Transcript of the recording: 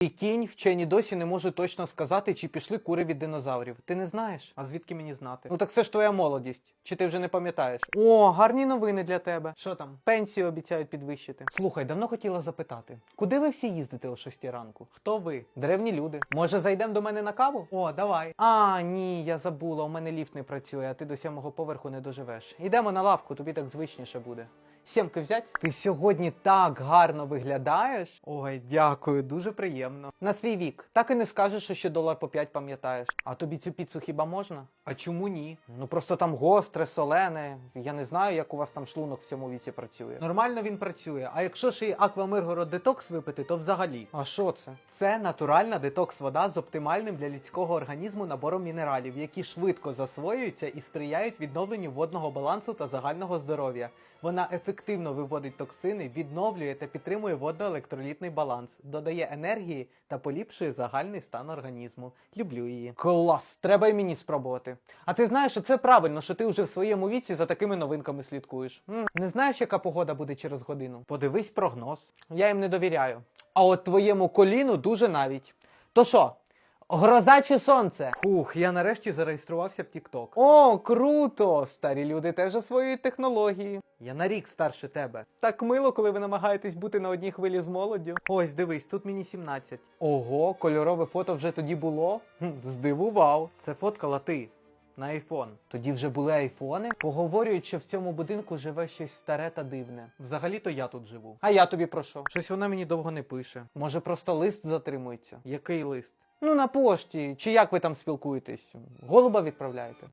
І кінь вчені досі не можуть точно сказати, чи пішли кури від динозаврів. Ти не знаєш? А звідки мені знати? Ну так це ж твоя молодість. Чи ти вже не пам'ятаєш? О, гарні новини для тебе. Що там? Пенсію обіцяють підвищити. Слухай, давно хотіла запитати, куди ви всі їздите о 6 ранку? Хто ви? Древні люди. Може, зайдемо до мене на каву? О, давай. А, ні, я забула, у мене ліфт не працює, а ти до сьомого поверху не доживеш. Йдемо на лавку, тобі так звичніше буде. Сімки взять? Ти сьогодні так гарно виглядаєш. Ой, дякую, дуже приємно. На свій вік. Так і не скажеш, що ще долар по 5 пам'ятаєш. А тобі цю піцу хіба можна? А чому ні? Ну просто там гостре, солене. Я не знаю, як у вас там шлунок в цьому віці працює. Нормально він працює. А якщо ще й аквамиргород детокс випити, то взагалі. А що це? Це натуральна детокс вода з оптимальним для людського організму набором мінералів, які швидко засвоюються і сприяють відновленню водного балансу та загального здоров'я. Вона ефективно виводить токсини, відновлює та підтримує водно-електролітний баланс, додає енергії та поліпшує загальний стан організму. Люблю її. Клас, треба і мені спробувати. А ти знаєш, що це правильно, що ти вже в своєму віці за такими новинками слідкуєш. М, Не знаєш, яка погода буде через годину? Подивись прогноз. Я їм не довіряю. А от твоєму коліну дуже навіть. То що? Гроза чи сонце? Фух, я нарешті зареєструвався в TikTok. О, круто! Старі люди теж освоюють технології. Я на рік старше тебе. Так мило, коли ви намагаєтесь бути на одній хвилі з молоддю. Ось, дивись, тут мені 17. Ого, кольорове фото вже тоді було? Хм, здивував. Це фоткала ти. На айфон. Тоді вже були айфони. Поговорюють, що в цьому будинку живе щось старе та дивне. Взагалі-то я тут живу. А я тобі про що? Щось вона мені довго не пише. Може, просто лист затримується? Який лист? Ну, на пошті. Чи як ви там спілкуєтесь? Голуба відправляєте?